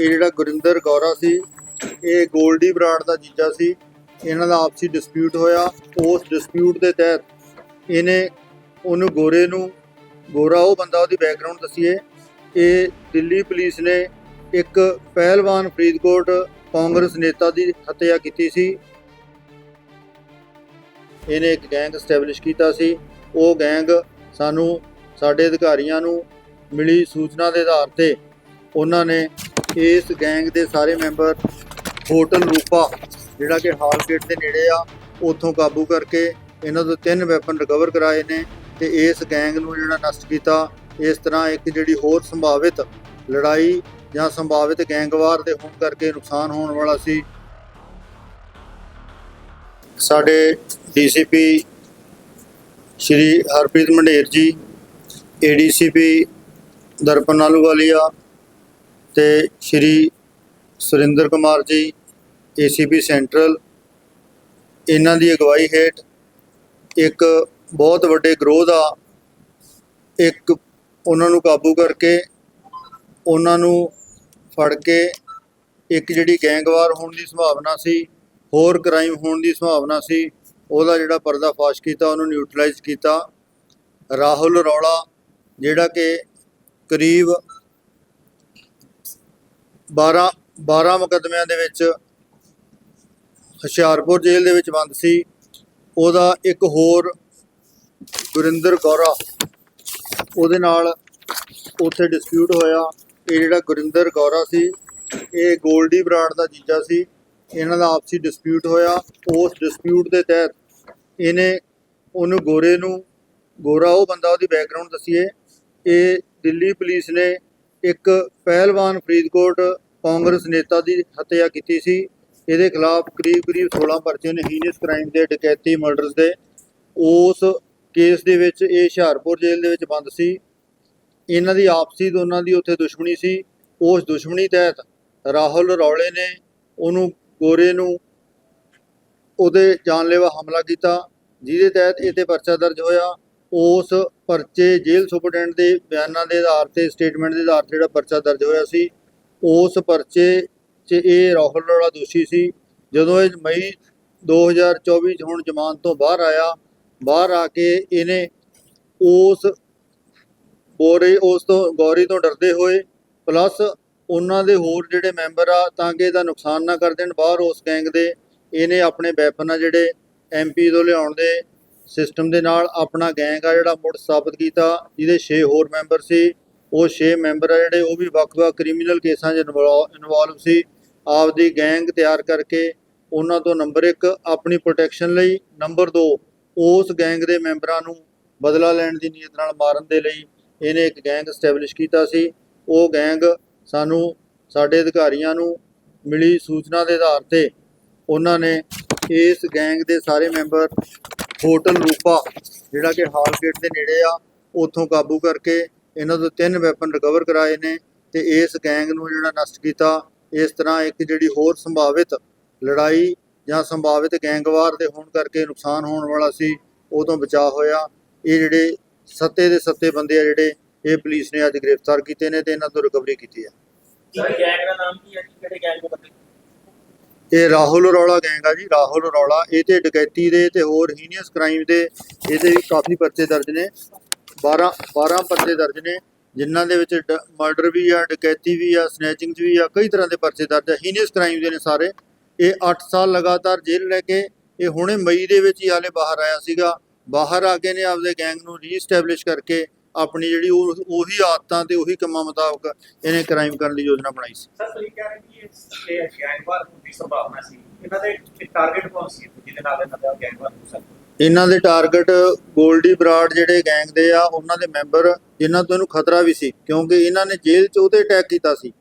ਇਹ ਜਿਹੜਾ ਗੁਰਿੰਦਰ ਗੌਰਾ ਸੀ, ਇਹ ਗੋਲਡੀ ਬਰਾੜ ਦਾ ਜੀਜਾ ਸੀ। ਇਹਨਾਂ ਦਾ ਆਪਸੀ ਡਿਸਪਿਊਟ ਹੋਇਆ। ਉਸ ਡਿਸਪਿਊਟ ਦੇ ਤਹਿਤ ਇਹਨੇ ਉਹਨੂੰ ਗੋਰੇ ਨੂੰ, ਗੋਰਾ ਉਹ ਬੰਦਾ ਉਹਦੀ ਬੈਕਗ੍ਰਾਉਂਡ ਦੱਸੀਏ। ਇਹ ਦਿੱਲੀ ਪੁਲਿਸ ਨੇ ਇੱਕ ਪਹਿਲਵਾਨ ਫਰੀਦਕੋਟ ਕਾਂਗਰਸ ਨੇਤਾ ਦੀ ਹੱਤਿਆ ਕੀਤੀ ਸੀ। ਇਹਨੇ ਇੱਕ ਗੈਂਗ ਸਟੈਬਲਿਸ਼ ਕੀਤਾ ਸੀ। ਉਹ ਗੈਂਗ ਸਾਨੂੰ ਸਾਡੇ ਅਧਿਕਾਰੀਆਂ ਨੂੰ ਮਿਲੀ ਸੂਚਨਾ ਦੇ ਆਧਾਰ ਤੇ ਉਹਨਾਂ ਨੇ ਇਸ ਗੈਂਗ ਦੇ ਸਾਰੇ ਮੈਂਬਰ ਹੋਟਲ ਰੂਪਾ, ਜਿਹੜਾ ਕਿ ਹਾਲ ਗੇਟ ਦੇ ਨੇੜੇ ਆ, ਉੱਥੋਂ ਕਾਬੂ ਕਰਕੇ ਇਹਨਾਂ ਤੋਂ ਤਿੰਨ ਵੈਪਨ ਰਿਕਵਰ ਕਰਾਏ ਨੇ ਤੇ ਇਸ ਗੈਂਗ ਨੂੰ ਜਿਹੜਾ ਨਸ਼ਟ ਕੀਤਾ, ਇਸ ਤਰ੍ਹਾਂ ਇੱਕ ਜਿਹੜੀ ਹੋਰ ਸੰਭਾਵਿਤ ਲੜਾਈ ਜਾਂ ਸੰਭਾਵਿਤ ਗੈਂਗਵਾਰ ਦੇ ਹੋਣ ਕਰਕੇ ਨੁਕਸਾਨ ਹੋਣ ਵਾਲਾ ਸੀ। ਸਾਡੇ ਡੀਸੀਪੀ ਸ਼੍ਰੀ ਹਰਪ੍ਰੀਤ ਮੰਡੇਰ ਜੀ, ਏਡੀਸੀਪੀ ਦਰਪਨ ਆਲੂਵਾਲੀਆ ਤੇ ਸ਼੍ਰੀ ਸੁਰਿੰਦਰ ਕੁਮਾਰ ਜੀ ਏਸੀਪੀ ਸੈਂਟਰਲ, ਇਹਨਾਂ ਦੀ ਅਗਵਾਈ ਹੇਠ ਇੱਕ ਬਹੁਤ ਵੱਡੇ ਗਰੋਹ ਦਾ ਇੱਕ ਉਹਨਾਂ ਨੂੰ ਕਾਬੂ ਕਰਕੇ ਉਹਨਾਂ ਨੂੰ ਫੜ ਕੇ ਇੱਕ ਜਿਹੜੀ ਗੈਂਗਵਾਰ ਹੋਣ ਦੀ ਸੰਭਾਵਨਾ ਸੀ, ਹੋਰ ਕ੍ਰਾਈਮ ਹੋਣ ਦੀ ਸੰਭਾਵਨਾ ਸੀ, ਉਹਦਾ ਜਿਹੜਾ ਪਰਦਾਫਾਸ਼ ਕੀਤਾ, ਉਹਨੂੰ ਨਿਊਟਰਲਾਈਜ਼ ਕੀਤਾ। ਰਾਹੁਲ ਰੌਲਾ, ਜਿਹੜਾ ਕਿ ਕਰੀਬ 12 12 ਮੁਕੱਦਮਿਆਂ ਦੇ ਵਿੱਚ ਹੁਸ਼ਿਆਰਪੁਰ ਜੇਲ੍ਹ ਦੇ ਵਿੱਚ ਬੰਦ ਸੀ। ਉਹਦਾ ਇੱਕ ਹੋਰ ਗੁਰਿੰਦਰ ਗੌਰਾ, ਉਹਦੇ ਨਾਲ ਉੱਥੇ ਡਿਸਪਿਊਟ ਹੋਇਆ। ਇਹ ਜਿਹੜਾ ਗੁਰਿੰਦਰ ਗੌਰਾ ਸੀ, ਇਹ ਗੋਲਡੀ ਬਰਾੜ ਦਾ ਜੀਜਾ ਸੀ। ਇਹਨਾਂ ਦਾ ਆਪਸੀ ਡਿਸਪਿਊਟ ਹੋਇਆ। ਉਸ ਡਿਸਪਿਊਟ ਦੇ ਤਹਿਤ ਇਹਨੇ ਉਹਨੂੰ ਗੋਰੇ ਨੂੰ, ਗੋਰਾ ਉਹ ਬੰਦਾ ਉਹਦੀ ਬੈਕਗ੍ਰਾਉਂਡ ਦੱਸੀਏ। ਇਹ ਦਿੱਲੀ ਪੁਲਿਸ ਨੇ ਇੱਕ ਪਹਿਲਵਾਨ ਫਰੀਦਕੋਟ ਕਾਂਗਰਸ ਨੇਤਾ ਦੀ ਹੱਤਿਆ ਕੀਤੀ ਸੀ। ਇਹਦੇ ਖਿਲਾਫ ਕਰੀਬ ਕਰੀਬ 16 ਪਰਚੇ ਨੇ ਹੀਨੀਅਸ ਕ੍ਰਾਈਮ ਦੇ ਡਕੈਤੀ ਮਰਡਰਸ ਦੇ। ਉਸ ਕੇਸ ਦੇ ਵਿੱਚ ਇਹ ਹੁਸ਼ਿਆਰਪੁਰ ਜੇਲ੍ਹ ਦੇ ਵਿੱਚ ਬੰਦ ਸੀ। ਇਹਨਾਂ ਦੀ ਆਪਸੀ ਦੋਨਾਂ ਦੀ ਉੱਥੇ ਦੁਸ਼ਮਣੀ ਸੀ। ਉਸ ਦੁਸ਼ਮਣੀ ਤਹਿਤ ਰਾਹੁਲ ਰੌਲੇ ਨੇ ਉਹਨੂੰ ਗੋਰੇ ਨੂੰ ਉਹਦੇ ਜਾਨਲੇਵਾ ਹਮਲਾ ਕੀਤਾ, ਜਿਹਦੇ ਤਹਿਤ ਇਹ ਤੇ ਪਰਚਾ ਦਰਜ ਹੋਇਆ। ਉਸ ਪਰਚੇ ਜੇਲ੍ਹ ਸੁਪਰਡੈਂਟ ਦੇ ਬਿਆਨਾਂ ਦੇ ਆਧਾਰ ਤੇ, ਸਟੇਟਮੈਂਟ ਦੇ ਆਧਾਰ ਤੇ ਜਿਹੜਾ ਪਰਚਾ ਦਰਜ ਹੋਇਆ ਸੀ, ਉਸ ਪਰਚੇ 'ਚ ਇਹ ਰਾਹੁਲ ਰੌਲਾ ਦੋਸ਼ੀ ਸੀ। ਜਦੋਂ ਇਹ ਮਈ 2024 ਚ ਹੁਣ ਜ਼ਮਾਨਤ ਤੋਂ ਬਾਹਰ ਆਇਆ, ਬਾਹਰ ਆ ਕੇ ਇਹਨੇ ਉਸ ਗੋਰੇ ਉਸ ਤੋਂ ਗੌਰੀ ਤੋਂ ਡਰਦੇ ਹੋਏ, ਪਲੱਸ ਉਹਨਾਂ ਦੇ ਹੋਰ ਜਿਹੜੇ ਮੈਂਬਰ ਆ, ਤਾਂ ਕਿ ਇਹਦਾ ਨੁਕਸਾਨ ਨਾ ਕਰ ਦੇਣ, ਬਾਹਰ ਉਸ ਗੈਂਗ ਦੇ ਇਹਨੇ ਆਪਣੇ ਵੈਪਨ ਆ ਜਿਹੜੇ ਐਮਪੀ ਤੋਂ ਲਿਆਉਣ ਦੇ ਸਿਸਟਮ ਦੇ ਨਾਲ ਆਪਣਾ ਗੈਂਗ ਆ ਜਿਹੜਾ ਮੁੜ ਸਥਾਪਿਤ ਕੀਤਾ, ਜਿਹਦੇ 6 ਹੋਰ ਮੈਂਬਰ ਸੀ। ਉਹ 6 ਮੈਂਬਰ ਆ ਜਿਹੜੇ, ਉਹ ਵੀ ਵੱਖ-ਵੱਖ ਕ੍ਰਿਮੀਨਲ ਕੇਸਾਂ 'ਚ ਇਨਵੋਲਵ ਸੀ। ਆਪਦੀ ਗੈਂਗ ਤਿਆਰ ਕਰਕੇ ਉਹਨਾਂ ਤੋਂ ਨੰਬਰ 1 ਆਪਣੀ ਪ੍ਰੋਟੈਕਸ਼ਨ ਲਈ। ਨੰਬਰ 2 ਉਸ ਗੈਂਗ ਦੇ ਮੈਂਬਰਾਂ ਨੂੰ ਬਦਲਾ ਲੈਣ ਦੀ ਨੀਅਤ ਨਾਲ ਮਾਰਨ ਦੇ ਲਈ ਇਹਨੇ ਇੱਕ ਗੈਂਗ ਸਟੈਬਲਿਸ਼ ਕੀਤਾ ਸੀ। ਉਹ ਗੈਂਗ ਸਾਨੂੰ, ਸਾਡੇ ਅਧਿਕਾਰੀਆਂ ਨੂੰ ਮਿਲੀ ਸੂਚਨਾ ਦੇ ਆਧਾਰ ਤੇ ਉਹਨਾਂ ਨੇ ਇਸ ਗੈਂਗ ਦੇ ਸਾਰੇ ਮੈਂਬਰ ਹੋਟਲ ਰੂਪਾ, ਜਿਹੜਾ ਕਿ ਹਾਲ ਗੇਟ ਦੇ ਨੇੜੇ ਆ, ਉੱਥੋਂ ਕਾਬੂ ਕਰਕੇ ਇਹਨਾਂ ਤੋਂ ਤਿੰਨ ਵੈਪਨ ਰਿਕਵਰ ਕਰਾਏ ਨੇ ਤੇ ਇਸ ਗੈਂਗ ਨੂੰ ਜਿਹੜਾ ਨਸ਼ਟ ਕੀਤਾ, ਇਸ ਤਰ੍ਹਾਂ ਇੱਕ ਜਿਹੜੀ ਹੋਰ ਸੰਭਾਵਿਤ ਲੜਾਈ ਜਾਂ ਸੰਭਾਵਿਤ ਗੈਂਗਵਾਰ ਦੇ ਹੋਣ ਕਰਕੇ ਨੁਕਸਾਨ ਹੋਣ ਵਾਲਾ ਸੀ, ਉਹ ਤੋਂ ਬਚਾਅ ਹੋਇਆ। ਇਹ ਜਿਹੜੇ ਸੱਤੇ ਦੇ ਸੱਤੇ ਬੰਦੇ ਆ ਜਿਹੜੇ, ਇਹ ਪੁਲਿਸ ਨੇ ਅੱਜ ਗ੍ਰਿਫਤਾਰ ਕੀਤੇ ਨੇ ਤੇ ਇਹਨਾਂ ਤੋਂ ਰਿਕਵਰੀ ਕੀਤੀ ਹੈ ਗੈਂਗ ਦਾ ਨਾਮ ਕੀ ਹੈ? ਕਿਹੜੇ ਗੈਂਗ ਦੇ ਬੰਦੇ? ਇਹ ਰਾਹੁਲ ਰੌਲਾ ਗੈਂਗ ਆ ਜੀ, ਰਾਹੁਲ ਰੌਲਾ ਇਹ ਤੇ ਡਕੈਤੀ ਦੇ ਤੇ ਹੋਰ ਹੀਨੀਅਸ ਕ੍ਰਾਈਮ ਦੇ ਇਹਦੇ ਵੀ ਕਾਫੀ ਪਰਚੇ ਦਰਜ ਨੇ। 12 12 ਪਰਚੇ ਦਰਜ ਨੇ, ਜਿਨ੍ਹਾਂ ਦੇ ਵਿੱਚ ਮਰਡਰ ਵੀ ਆ, ਡਕੈਤੀ ਵੀ ਆ ਸਨੈਚਿੰਗ ਵੀ ਆ, ਕਈ ਤਰ੍ਹਾਂ ਦੇ ਪਰਚੇ ਦਰਜ ਆ। ਹੀਨੀਅਸ ਕ੍ਰਾਈਮ ਦੇ ਨੇ ਸਾਰੇ। ਇਹ 8 ਸਾਲ ਲਗਾਤਾਰ ਜੇਲ੍ਹ ਲੈ ਕੇ, ਇਹ ਹੁਣੇ ਮਈ ਦੇ ਵਿੱਚ ਹੀ ਹਾਲੇ ਬਾਹਰ ਆਇਆ ਸੀਗਾ। ਬਾਹਰ ਆ ਕੇ ਨੇ ਆਪਦੇ ਗੈਂਗ ਨੂੰ ਰੀਸਟੈਬਲਿਸ਼ ਕਰਕੇ ਆਪਣੀ ਜਿਹੜੀ ਉਹ, ਉਹੀ ਆਦਤਾਂ ਤੇ ਉਹੀ ਕੰਮਾਂ ਮੁਤਾਬਕ ਇਹਨੇ ਕ੍ਰਾਈਮ ਕਰਨ ਦੀ ਯੋਜਨਾ ਬਣਾਈ ਸੀ। ਸਰ, ਤੁਸੀਂ ਕਹਿ ਰਹੇ ਕਿ ਇਹ ਗੈਂਗਵਾਰ ਦੀ ਸੰਭਾਵਨਾ ਸੀ। ਇਹਨਾਂ ਦੇ ਟਾਰਗੇਟ ਕੌਣ ਸੀ? ਜਿਹਦੇ ਨਾਲ ਇਹਨਾਂ ਦਾ ਗੈਂਗਵਾਰ ਹੋ ਸਕਦਾ ਇਹਨਾਂ ਦੇ ਟਾਰਗੇਟ ਗੋਲਡੀ ਬਰਾੜ ਜਿਹੜੇ ਗੈਂਗ ਦੇ ਆ ਉਹਨਾਂ ਦੇ ਮੈਂਬਰ ਜਿਨ੍ਹਾਂ ਤੋਂ ਇਹਨੂੰ ਖਤਰਾ ਵੀ ਸੀ ਕਿਉਂਕਿ ਇਹਨਾਂ ਨੇ ਜੇਲ੍ਹ 'ਚ ਉਹਤੇ ਅਟੈਕ ਕੀਤਾ ਸੀ।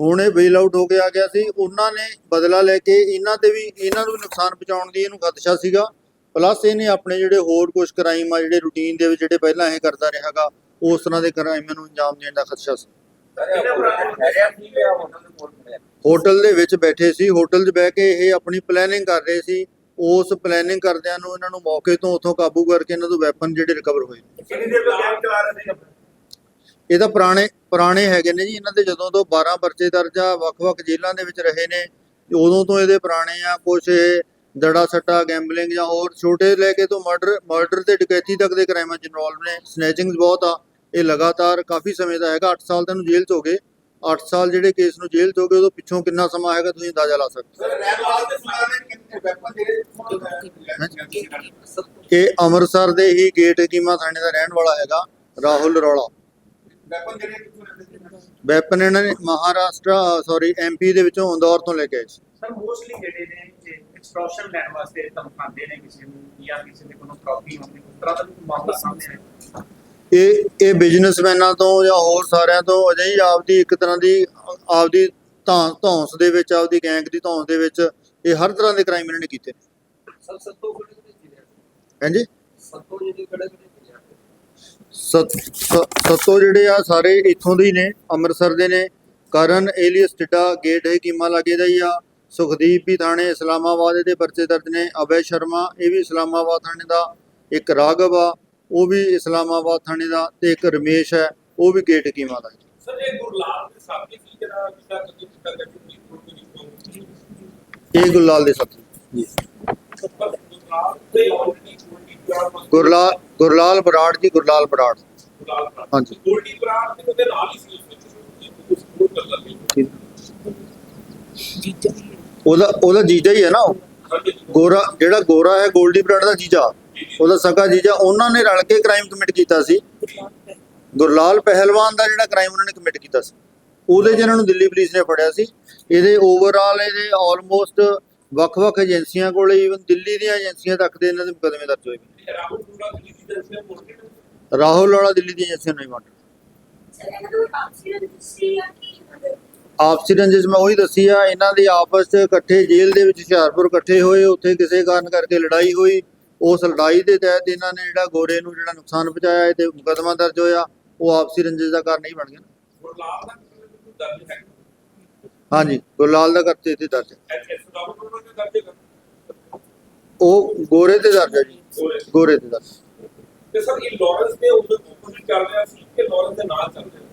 ਹੁਣ ਇਹ ਬੇਲ ਆਊਟ ਹੋ ਕੇ ਆ ਗਿਆ ਸੀ। ਉਹਨਾਂ ਨੇ ਬਦਲਾ ਲੈ ਕੇ ਇਹਨਾਂ ਤੇ ਵੀ ਇਹਨਾਂ ਨੂੰ ਨੁਕਸਾਨ ਪਹੁੰਚਾਉਣ ਦੀ ਇਹਨੂੰ ਖਦਸ਼ਾ ਸੀਗਾ। ਪਲੱਸ ਇਹਨੇ ਆਪਣੇ ਜਿਹੜੇ ਹੋਰ ਕੁਝ ਕ੍ਰਾਈਮ ਆ ਜਿਹੜੇ ਰੂਟੀਨ ਦੇ ਵਿੱਚ ਜਿਹੜੇ ਪਹਿਲਾਂ ਇਹ ਕਰਦਾ ਰਿਹਾਗਾ ਉਸ ਤਰ੍ਹਾਂ ਦੇ ਕ੍ਰਾਈਮਾਂ ਨੂੰ ਅੰਜਾਮ ਦੇਣ ਦਾ ਖਦਸ਼ਾ ਸੀ। ਹੋਟਲ ਦੇ ਵਿੱਚ ਬੈਠੇ ਸੀ ਹੋਟਲ 'ਚ ਬਹਿ ਕੇ ਇਹ ਆਪਣੀ ਪਲੈਨਿੰਗ ਕਰ ਰਹੇ ਸੀ। ਉਸ ਪਲੈਨਿੰਗ ਕਰਦਿਆਂ ਨੂੰ ਇਹਨਾਂ ਨੂੰ ਮੌਕੇ ਤੋਂ ਉੱਥੋਂ ਕਾਬੂ ਕਰਕੇ ਇਹਨਾਂ ਤੋਂ ਵੈਪਨ ਜਿਹੜੇ ਰਿਕਵਰ ਹੋਏ ਕਿੰਨੀ ਦੇਰ ਤੋਂ ਗੈਂਗ ਚਲਾ ਰਹੇ ਸੀ ਇਹ ਤਾਂ ਪੁਰਾਣੇ ਪੁਰਾਣੇ ਹੈਗੇ ਨੇ ਜੀ ਇਹਨਾਂ ਦੇ ਜਦੋਂ ਤੋਂ 12 ਪਰਚੇ ਦਰਜ ਆ ਵੱਖ-ਵੱਖ ਜੇਲ੍ਹਾਂ ਦੇ ਵਿੱਚ ਰਹੇ ਨੇ। ਉਦੋਂ ਤੋਂ ਇਹਦੇ ਪੁਰਾਣੇ ਆ ਕੁਝ ਦੜਾ ਸੱਟਾ ਗੈਂਬਲਿੰਗ ਜਾਂ ਹੋਰ ਛੋਟੇ ਲੈ ਕੇ ਤੋਂ ਮਰਡਰ ਮਰਡਰ ਤੇ ਡਕੈਤੀ ਤੱਕ ਦੇ ਕ੍ਰਾਈਮਾਂ 'ਚ ਇਨਵੋਲਵ ਨੇ। ਸਨੈਚਿੰਗਸ ਬਹੁਤ ਆ। ਇਹ ਲਗਾਤਾਰ ਕਾਫੀ ਸਮੇਂ ਦਾ ਹੈਗਾ 8 ਸਾਲ ਤੈਨੂੰ ਜੇਲ੍ਹ 'ਚ ਹੋ ਗਏ। 8 ਸਾਲ ਜਿਹੜੇ ਕੇਸ ਨੂੰ ਜੇਲ੍ਹ 'ਚ ਉਦੋਂ ਪਿੱਛੋਂ ਕਿੰਨਾ ਸਮਾਂ ਹੈਗਾ ਤੁਸੀਂ ਅੰਦਾਜ਼ਾ ਲਾ ਸਕਦੇ ਹੋ। ਇਹ ਅੰਮ੍ਰਿਤਸਰ ਦੇ ਹੀ ਗੇਟ ਹਕੀਮਾ ਥਾਣੇ ਦਾ ਰਹਿਣ ਵਾਲਾ ਹੈਗਾ, ਰਾਹੁਲ ਰੌਲਾ। ਵੈਪਨ ਇਹਨਾਂ ਨੇ ਮਹਾਰਾਸ਼ਟਰ ਸੌਰੀ ਐਮਪੀ ਦੇ ਵਿੱਚੋਂ ਇੰਦੌਰ ਤੋਂ ਲੈ ਕੇ ਆਏ ਸਰ ਮੋਸਟਲੀ ਜਿਹੜੇ ਨੇ ਐਕਸਟ੍ਰੈਕਸ਼ਨ ਲੈਣ ਵਾਸਤੇ ਧਮਕਾਉਂਦੇ ਨੇ ਕਿਸੇ ਨੂੰ ਜਾਂ ਕਿਸੇ ਦੇ ਕੋਲੋਂ ਪ੍ਰਾਪਰਟੀ ਹੁੰਦੀ ਉਸ ਤਰ੍ਹਾਂ ਦਾ ਮਾਮਲਾ ਸਾਹਮਣੇ ਆਇਆ? ਇਹ ਇਹ ਬਿਜ਼ਨਸਮੈਨਾਂ ਤੋਂ ਜਾਂ ਹੋਰ ਸਾਰਿਆਂ ਤੋਂ ਅਜਿਹੀ ਆਪਦੀ ਇੱਕ ਤਰ੍ਹਾਂ ਦੀ ਆਪਦੀ ਧੌਂਸ ਦੇ ਵਿੱਚ ਆਪਦੀ ਗੈਂਗ ਦੀ ਧੌਂਸ ਦੇ ਵਿੱਚ ਇਹ ਹਰ ਤਰ੍ਹਾਂ ਦੇ ਕ੍ਰਾਈਮ ਇਹਨਾਂ ਨੇ ਕੀਤੇ ਕਿਹੜੇ ਕਿਹੜੇ ਜ਼ਿਲ੍ਹੇ ਹਾਂਜੀ? ਸੱਤੋ ਜਿਹੜੇ ਕਿਹੜੇ ਸਤ ਆ ਸਾਰੇ ਇੱਥੋਂ ਦੇ ਹੀ ਨੇ ਅੰਮ੍ਰਿਤਸਰ ਦੇ ਨੇ ਕਰਨ ਏਲੀਅਸ ਟਿੱਡਾ ਗੇਟ ਹੈ ਕੀਮਾ ਲਾਗੇ ਦਾ ਹੀ ਆ ਸੁਖਦੀਪ ਵੀ ਥਾਣੇ ਇਸਲਾਮਾਬਾਦ ਦੇ ਪਰਚੇ ਦਰਜ ਨੇ ਅਭੈ ਸ਼ਰਮਾ ਇਹ ਵੀ ਇਸਲਾਮਾਬਾਦ ਥਾਣੇ ਦਾ ਇੱਕ ਰਾਘਵ ਆ ਉਹ ਵੀ ਇਸਲਾਮਾਬਾਦ ਥਾਣੇ ਦਾ ਤੇ ਇੱਕ ਰਮੇਸ਼ ਹੈ ਉਹ ਵੀ ਗੇਟ ਕੀਮਾ ਦਾ ਸਰ ਇਹ ਗੁਰਲਾਲ ਦੇ ਜਿਹੜਾ ਕਿਤਾ ਕਿਤਾ ਇਹ ਗੁਰਲਾਲ ਦੇ ਸਾਥੀ। ਜੀ ਗੁਰਲਾਲ ਬਰਾੜ ਗੁਰਲਾਲ ਗੁਰਲਾਲ ਬਰਾੜ ਜੀ ਗੁਰਲਾਲ ਬਰਾੜ। ਹਾਂਜੀ। ਗੋਲਡੀ ਬਰਾੜ ਦੇ ਉਹਦੇ ਨਾਲ ਹੀ ਸੀ ਉਹਦਾ ਉਹਦਾ ਜੀਜਾ ਹੀ ਹੈ ਨਾ ਉਹ? ਗੋਰਾ ਜਿਹੜਾ ਗੋਰਾ ਹੈ ਗੋਲਡੀ ਬਰਾੜ ਦਾ ਜੀਜਾ। ਉਹਦਾ ਸਕਾ ਜੀਜਾ, ਉਹਨਾਂ ਨੇ ਰਲ ਕੇ ਕ੍ਰਾਈਮ ਕਮਿਟ ਕੀਤਾ ਸੀ। ਗੁਰਲਾਲ ਪਹਿਲਵਾਨ ਦਾ ਜਿਹੜਾ ਕ੍ਰਾਈਮ ਉਹਨਾਂ ਨੇ ਕਮਿਟ ਕੀਤਾ ਸੀ। ਉਹਦੇ ਜਿਹਨਾਂ ਨੂੰ ਦਿੱਲੀ ਪੁਲਿਸ ਨੇ ਫੜਿਆ ਸੀ। ਇਹਦੇ ਓਵਰਆਲ ਇਹਦੇ ਆਲਮੋਸਟ ਵੱਖ-ਵੱਖ ਏਜੰਸੀਆਂ ਕੋਲੇ ਈਵਨ ਦਿੱਲੀ ਦੀਆਂ ਏਜੰਸੀਆਂ ਤੱਕ ਦੇ ਇਹਨਾਂ ਦੇ ਮੁਕਦਮੇ ਦਰਜ ਹੋਏ ਰਾਹੁਲ ਵਾਲਾ ਦਿੱਲੀ ਦੀਆਂ ਏਜੰਸੀਆਂ ਨਹੀਂ ਮੰਨ ਆਪਸੀ ਰੰਜਿਸ਼ ਮੈਂ ਉਹੀ ਦੱਸੀ ਆ, ਇਹਨਾਂ ਦੀ ਆਪਸ 'ਚ ਇਕੱਠੇ ਜੇਲ੍ਹ ਦੇ ਵਿੱਚ ਹੁਸ਼ਿਆਰਪੁਰ ਇਕੱਠੇ ਹੋਏ, ਉੱਥੇ ਕਿਸੇ ਕਾਰਨ ਕਰਕੇ ਲੜਾਈ ਹੋਈ। ਉਸ ਲੜਾਈ ਦੇ ਤਹਿਤ ਇਹਨਾਂ ਨੇ ਜਿਹੜਾ ਗੋਰੇ ਨੂੰ ਜਿਹੜਾ ਨੁਕਸਾਨ ਪਹੁੰਚਾਇਆ ਤੇ ਮੁਕਦਮਾ ਦਰਜ ਹੋਇਆ ਉਹ ਆਪਸੀ ਰੰਜਿਸ਼ ਦਾ ਕਾਰਨ ਹੀ ਬਣ ਗਿਆ ਨਾ। ਗੁਰਲਾਲ ਦਾ ਕੋਈ ਦਰਜ ਹੈ? ਹਾਂਜੀ ਗੁਰਲਾਲ ਦਾ ਕਰਤੇ ਤੇ ਦਰਜ ਉਹ ਗੋਰੇ ਤੇ ਦਰਜ ਹੈ ਜੀ। ਗੋਰੇ। ਤੇ ਦਰਜ ਤੇ ਸਰ ਇਹ ਲਾਰੈਂਸ ਦੇ ਉਹਦੇ ਆਪੋਜ਼ਿਟ ਚੱਲ ਰਿਹਾ ਸੀ ਕਿ ਲਾਰੈਂਸ ਦੇ ਨਾਲ ਚੱਲ ਰਿਹਾ?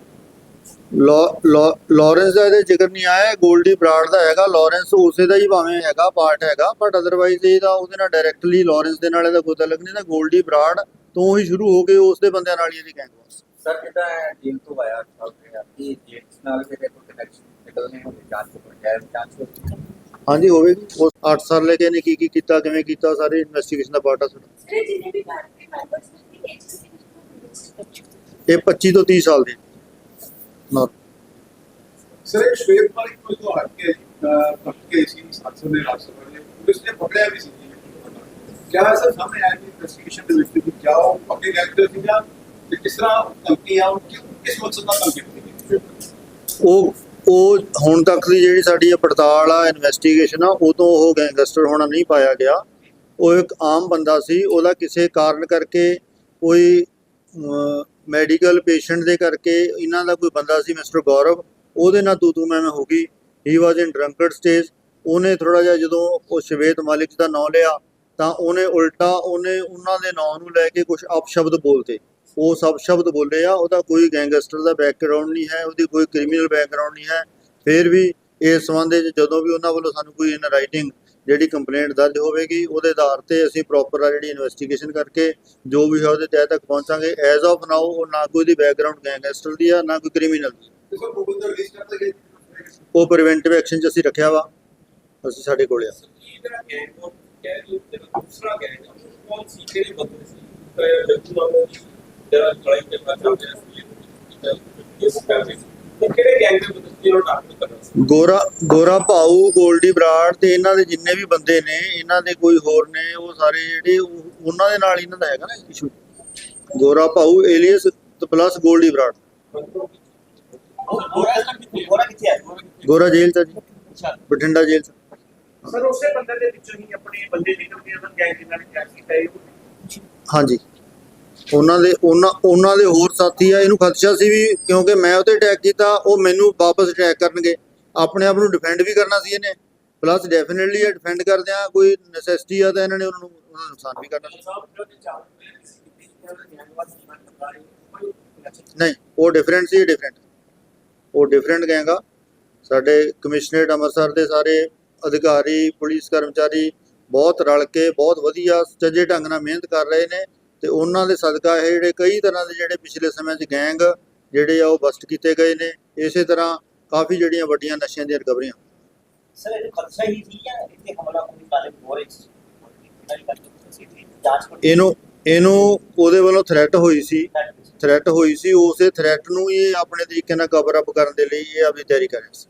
ਲਾਰੈਂਸ ਦਾ ਇਹਦੇ ਜ਼ਿਕਰ ਨਹੀਂ ਆਇਆ ਇਹ ਗੋਲਡੀ ਬਰਾੜ ਦਾ ਹੈਗਾ ਲਾਰੈਂਸ ਉਸੇ ਦਾ ਹੀ ਭਾਵੇਂ ਹੈਗਾ ਪਾਰਟ ਹੈਗਾ ਬਟ ਅਦਰਵਾਈਜ਼ ਇਹ ਤਾਂ ਉਹਦੇ ਨਾਲ ਡਾਇਰੈਕਟਲੀ ਲਾਰੈਂਸ ਦੇ ਨਾਲ ਇਹਦਾ ਕੋਈ ਤਾਲੁਕ ਨਹੀਂ ਤਾਂ ਗੋਲਡੀ ਬਰਾੜ ਤੋਂ ਹੀ ਸ਼ੁਰੂ ਹੋ ਕੇ ਉਸ ਦੇ ਬੰਦਿਆਂ ਨਾਲ ਹੀ ਇਹਦੀ ਗੈਂਗ ਵਾਸ ਸਰ ਜਿੱਦਾਂ ਜੇਲ੍ਹ ਤੋਂ ਆਇਆ ਕਿ ਜੇਲ੍ਹ ਨਾਲ ਵੀ ਕੋਈ ਕਨੈਕਸ਼ਨ ਨਿਕਲਨੇ ਹੋਵੇ ਜਾਂਚ ਤੋਂ ਪੰਚਾਇਤ ਜਾਂਚ ਤੋਂ ਹਾਂਜੀ ਹੋਵੇਗੀ ਉਸ 8 ਸਾਲ ਲੈ ਕੇ ਇਹਨੇ ਕੀ ਕੀ ਕੀਤਾ ਕਿਵੇਂ ਕੀਤਾ ਸਾਰੇ ਇਨਵੈਸਟੀਗੇਸ਼ਨ ਦਾ ਪਾਰਟ ਆ ਸਾਡਾ। ਇਹ 25 ਤੋਂ 30 ਸਾਲ ਦੇ। ਨਾਲ ਸਰ ਇਹ ਸ਼ਵੇਤ ਮਾਲਿਕ ਕੋਈ ਤੋਂ ਹਟ ਕੇ ਪੱਕ ਕੇ ਸੀ ਸਾਥੋਂ ਦੇ ਨੇ ਪੁਲਿਸ ਨੇ ਪਕੜਿਆ ਵੀ ਸੀ ਕਿਆ ਸਰ ਸਾਹਮਣੇ ਆਇਆ ਕਿ ਇਨਵੈਸਟੀਗੇਸ਼ਨ ਦੇ ਵਿੱਚ ਕਿ ਕਿਆ ਉਹ ਪੱਕੇ ਗੈਂਗਸਟਰ ਸੀ ਜਾਂ ਤੇ ਕਿਸ ਤਰ੍ਹਾਂ ਧਮਕੀਆਂ ਉਹ ਕਿ- ਕਿਸ ਮਕਸਦ ਨਾਲ ਗਈ ਉਹ ਉਹ ਹੁਣ ਤੱਕ ਦੀ ਜਿਹੜੀ ਸਾਡੀ ਇਹ ਪੜਤਾਲ ਆ ਇਨਵੈਸਟੀਗੇਸ਼ਨ ਆ ਉਦੋਂ ਉਹ ਗੈਂਗਸਟਰ ਹੋਣਾ ਨਹੀਂ ਪਾਇਆ ਗਿਆ। ਉਹ ਇੱਕ ਆਮ ਬੰਦਾ ਸੀ ਉਹਦਾ ਕਿਸੇ ਕਾਰਨ ਕਰਕੇ ਕੋਈ ਮੈਡੀਕਲ ਪੇਸ਼ੈਂਟ ਦੇ ਕਰਕੇ ਇਹਨਾਂ ਦਾ ਕੋਈ ਬੰਦਾ ਸੀ ਮਿਸਟਰ ਗੌਰਵ, ਉਹਦੇ ਨਾਲ ਤੂ ਤੂ ਮੈਂ ਮੈਂ ਹੋ ਗਈ। ਹੀ ਵਾਸ ਇਨ ਡਰੰਕਰਡ ਸਟੇਜ ਉਹਨੇ ਥੋੜਾ ਜਿਹਾ ਜਦੋਂ ਉਹ ਸ਼ਵੇਤ ਮਾਲਿਕ ਦਾ ਨਾਮ ਲਿਆ, ਤਾਂ ਉਹਨੇ ਉਲਟਾ ਉਹਨੇ ਉਹਨਾਂ ਦੇ ਨਾਂ ਨੂੰ ਲੈ ਕੇ ਕੁਝ ਅਪਸ਼ਬਦ ਬੋਲਤੇ। ਉਹ ਸਭ ਸ਼ਬਦ ਬੋਲੇ ਆ, ਉਹਦਾ ਕੋਈ ਗੈਂਗਸਟਰ ਦਾ ਬੈਕਗ੍ਰਾਉਂਡ ਨਹੀਂ ਹੈ, ਉਹਦੀ ਕੋਈ ਕ੍ਰਿਮੀਨਲ ਬੈਕਗ੍ਰਾਉਂਡ ਨਹੀਂ ਹੈ। ਫਿਰ ਵੀ ਇਸ ਸੰਬੰਧ ਵਿੱਚ ਜਦੋਂ ਵੀ ਉਹਨਾਂ ਵੱਲੋਂ ਸਾਨੂੰ ਕੋਈ ਇਨ ਰਾਈਟਿੰਗ ਜਿਹੜੀ ਕੰਪਲੇਂਟ ਦਰਜ ਹੋਵੇਗੀ ਉਹਦੇ ਆਧਾਰ ਤੇ ਅਸੀਂ ਪ੍ਰੋਪਰ ਆ ਜਿਹੜੀ ਇਨਵੈਸਟੀਗੇਸ਼ਨ ਕਰਕੇ ਜੋ ਵੀ ਹੈ ਉਹਦੇ ਤਹਿ ਤੱਕ ਪਹੁੰਚਾਂਗੇ। ਐਜ਼ ਆਫ ਨਾਓ ਉਹ ਨਾ ਕੋਈ ਦੀ ਬੈਕਗ੍ਰਾਉਂਡ ਗੈਂਗਸਟਰ ਦੀ ਆ ਨਾ ਕੋਈ ਕ੍ਰਿਮੀਨਲ ਦੀ। ਉਹ ਪ੍ਰੀਵੈਂਟਿਵ ਐਕਸ਼ਨ 'ਚ ਅਸੀਂ ਰੱਖਿਆ ਵਾ। ਅਸੀਂ ਸਾਡੇ ਕੋਲੇ ਆ। ਇਸ ਕਰਕੇ ਕਿਹੜੇ ਗੈਂਗ ਦੇ ਬੰਦੇ ਸੀ ਜਿਹੜਾ ਟਾਰਗੇਟ ਕਰਨਾ ਸੀ? ਗੋਰਾ ਗੋਰਾ ਭਾਊ ਗੋਲਡੀ ਬਰਾੜ ਤੇ ਇਹਨਾਂ ਦੇ ਜਿੰਨੇ ਵੀ ਬੰਦੇ ਨੇ ਇਹਨਾਂ ਦੇ ਕੋਈ ਹੋਰ ਨੇ ਉਹ ਸਾਰੇ ਜਿਹੜੇ ਉਹ- ਉਹਨਾਂ ਦੇ ਨਾਲ ਇਹਨਾਂ ਦਾ ਹੈਗਾ ਨਾ issue Gora Bhau alias plus Goldy Brar. Gora ਕਿੱਥੇ ਹੈ? ਗੋਰਾ ਜੇਲ੍ਹ ਚ ਜੀ। ਬਠਿੰਡਾ ਜੇਲ੍ਹ ਚ। ਸਰ ਉਸੇ ਬੰਦੇ ਦੇ ਵਿੱਚੋਂ ਹੀ ਆਪਣੇ ਬੰਦੇ ਨਿਕਲਦੇ ਉਹਨਾਂ ਗੈਂਗ ਜਿਨ੍ਹਾਂ ਨੇ ਕਿਹਾ ਕੀਤਾ ਇਹ ਹਾਂਜੀ। ਉਹਨਾਂ ਦੇ, ਉਹਨਾਂ ਉਹਨਾਂ ਦੇ ਹੋਰ ਸਾਥੀ ਆ, ਇਹਨੂੰ ਖਦਸ਼ਾ ਸੀ ਵੀ ਕਿਉਂਕਿ ਮੈਂ ਉਹਤੇ ਅਟੈਕ ਕੀਤਾ, ਉਹ ਮੈਨੂੰ ਵਾਪਸ ਅਟੈਕ ਕਰਨਗੇ। ਆਪਣੇ ਆਪ ਨੂੰ ਡਿਫੈਂਡ ਵੀ ਕਰਨਾ ਸੀ ਇਹਨੇ। ਪਲੱਸ ਡੈਫੀਨਿਟਲੀ ਇਹ ਡਿਫੈਂਡ ਕਰਦੇ ਆ ਕੋਈ ਨੈਸੈਸਿਟੀ ਆ ਤਾਂ ਇਹਨਾਂ ਨੇ ਉਹਨਾਂ ਨੂੰ ਉਹਨਾਂ ਨੂੰ ਨੁਕਸਾਨ ਵੀ ਕਰਨਾ ਨਹੀਂ, ਉਹ ਡਿਫਰੈਂਟ ਸੀ ਡਿਫਰੈਂਟ ਉਹ ਡਿਫਰੈਂਟ ਗੈਂਗ ਆ। ਸਾਡੇ ਕਮਿਸ਼ਨਰੇਟ ਅੰਮ੍ਰਿਤਸਰ ਦੇ ਸਾਰੇ ਅਧਿਕਾਰੀ, ਪੁਲਿਸ ਕਰਮਚਾਰੀ ਬਹੁਤ ਰਲ ਕੇ, ਬਹੁਤ ਵਧੀਆ ਸੱਚੇ ਢੰਗ ਨਾਲ ਮਿਹਨਤ ਕਰ ਰਹੇ ਨੇ। ਤੇ ਉਹਨਾਂ ਦੇ ਸਦਕਾ ਇਹ ਜਿਹੜੇ ਕਈ ਤਰ੍ਹਾਂ ਦੇ ਜਿਹੜੇ ਪਿਛਲੇ ਸਮੇਂ 'ਚ ਗੈਂਗ ਜਿਹੜੇ ਆ ਉਹ ਬਸਟ ਕੀਤੇ ਗਏ ਨੇ ਇਸੇ ਤਰ੍ਹਾਂ ਕਾਫੀ ਜਿਹੜੀਆਂ ਵੱਡੀਆਂ ਨਸ਼ਿਆਂ ਦੀਆਂ ਰਿਕਵਰੀਆਂ। ਸਰ ਇਹ ਖਦਸ਼ਾ ਹੀ ਸੀ ਜਾਂ ਇੱਥੇ ਹਮਲਾ ਹੋਣ ਦੀ ਕਾਰਨ ਹੋਰ ਇੱਕ ਜਾਂਚ ਕਰੋ। ਇਹਨੂੰ ਇਹਨੂੰ ਉਹਦੇ ਵੱਲੋਂ ਥ੍ਰੈਟ ਹੋਈ ਸੀ ਥ੍ਰੈਟ ਹੋਈ ਸੀ। ਉਸੇ ਥ੍ਰੈਟ ਨੂੰ ਇਹ ਆਪਣੇ ਤਰੀਕੇ ਨਾਲ ਕਵਰ ਅਪ ਕਰਨ ਦੇ ਲਈ ਇਹ ਆਪਣੀ ਤਿਆਰੀ ਕਰ ਰਿਹਾ ਸੀ।